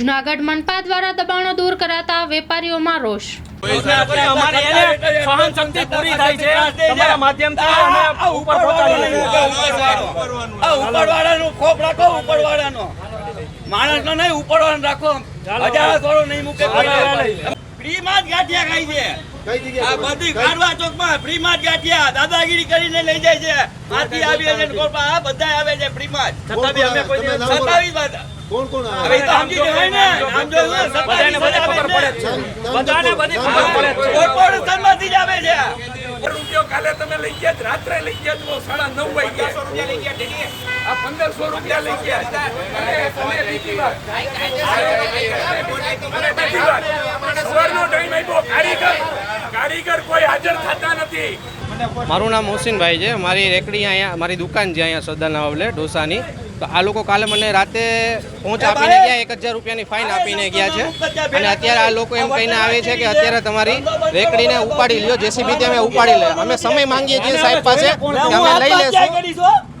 જુનાગઢ મનપા દ્વારા દબાણો દૂર કરાતા વેપારીઓમાં રોષ. અમારે એને સહન શક્તિ પૂરી થાય છે. તમારા માધ્યમથી અમે ઉપર પહોંચાડીએ છીએ. આ ઉપરવાળાનો. ખોપ રાખો ઉપરવાળાનો. માણસનો નહીં ઉપરવાળાનો રાખો હજાર થોડો નહીં મૂકે કોઈને. ફ્રીમાં જ ગાંઠિયા ખાય છે. આ બધી કાઢવા ચોકમાં ફ્રીમાં જ ગાંઠિયા. દાદાગીરી કરીને લઈ જાય છે. આથી આવીએ છે આ બધા આવે છે ફ્રીમાં જ. છતાં બી અમે સત્તાવીસ બધા કોણ કોણ આવે તો સમજી જવાય ને નામ જો બધાને બધી ખબર પડે છે બધાને બધી ખબર પડે છે કોણ કોણ કોર્પોરેશનમાંથી જ આવે છે રૂપિયો કાલે તમે લઈ ગયા રાત્રે લઈ ગયા બહુ સાડા નવ વાગ્યા આ પંદરસો રૂપિયા લઈ ગયા અને તમે બીજી વાત અને સવારનો ટાઈમ આપ્યો કારીગર કારીગર કોઈ હાજર થતા નથી. મારું નામ મોહસિનભાઈ છે. મારી રેકડી અહીંયા મારી દુકાન છે અહીંયા સદાના આવલે ઢોસાની. તો આ લોકો કાલે મને રાતે પહોંચ આપીને ગયા એક હજાર રૂપિયાની ફાઇન આપીને ગયા છે. અને અત્યારે આ લોકો એમ કહીને આવે છે કે અત્યારે તમારી રેકડીને ઉપાડી લ્યો જેસીબીથી અમે ઉપાડી લે. અમે સમય માંગીએ છીએ સાહેબ પાસે કે અમે લઈ લેશું.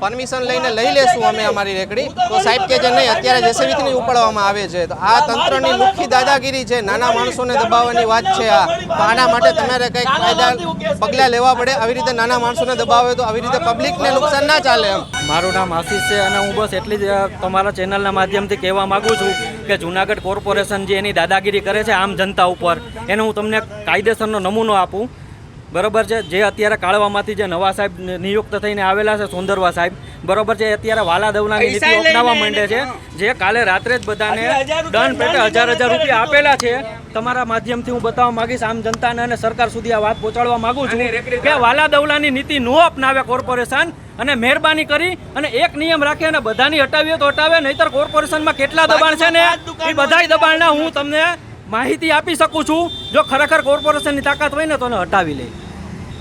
પરમિશન લઈને લઈ લેશું અમે અમારી રેકડી. તો સાહેબ કે છે નહીં અત્યારે જેસીબીથી ઉપાડવામાં આવે છે. તો આ તંત્રની લુખ્ખી દાદાગીરી છે. નાના માણસોને દબાવવાની વાત છે આ. તો આના માટે તમારે કંઈક કાયદા પગલાં લેવા પડે આવી રીતે નાના માણસોને દબાવે તો આવી રીતે પબ્લિકને નુકસાન ના ચાલે એમ. મારું નામ આશીષ છે અને હું બસ એટલી જ તમારા ચેનલના માધ્યમથી કહેવા માગું છું કે જુનાગઢ કોર્પોરેશન જે એની દાદાગીરી કરે છે આમ જનતા ઉપર એનો હું તમને કાયદેસરનો નમૂનો આપું. બરોબર છે? જે અત્યારે કાળવામાંથી જે નવા સાહેબ નિયુક્ત થઈને આવેલા છે સુંદરવા સાહેબ બરોબર છે? અત્યારે વાલા દવનાની નીતિ અપનાવવા માંડે છે. જે કાલે રાત્રે જ બધાને દંડ પેટે હજાર હજાર રૂપિયા આપેલા છે. તમારા માધ્યમથી હું બતાવવા માંગીશ આમ જનતાને અને સરકાર સુધી આ વાત પહોંચાડવા માંગુ છું કે વાલા દવલાની નીતિ નો અપનાવે કોર્પોરેશન અને મહેરબાની કરી અને એક નિયમ રાખી અને બધાની હટાવીએ તો હટાવે નહીતર કોર્પોરેશનમાં કેટલા દબાણ છે ને? એ બધા દબાણના હું તમને માહિતી આપી શકું છું. જો ખરેખર કોર્પોરેશનની તાકાત હોય ને તો એને હટાવી લે.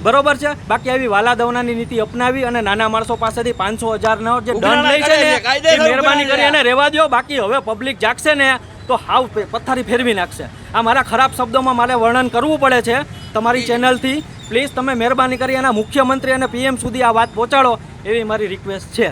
બરોબર છે? બાકી આવી વાલા દવનાની નીતિ અપનાવી અને નાના માણસો પાસેથી પાંચસો હજારનો જે દંડ લે છે ને એ મહેરબાની કરી એને રહેવા દો બાકી હવે પબ્લિક જાગશે ને તો હાવ પથ્થારી ફેરવી નાખશે. આ મારા ખરાબ શબ્દોમાં મારે વર્ણન કરવું પડે છે તમારી ચેનલથી. પ્લીઝ તમે મહેરબાની કરી એના મુખ્યમંત્રી અને પીએમ સુધી આ વાત પહોંચાડો એવી મારી રિક્વેસ્ટ છે.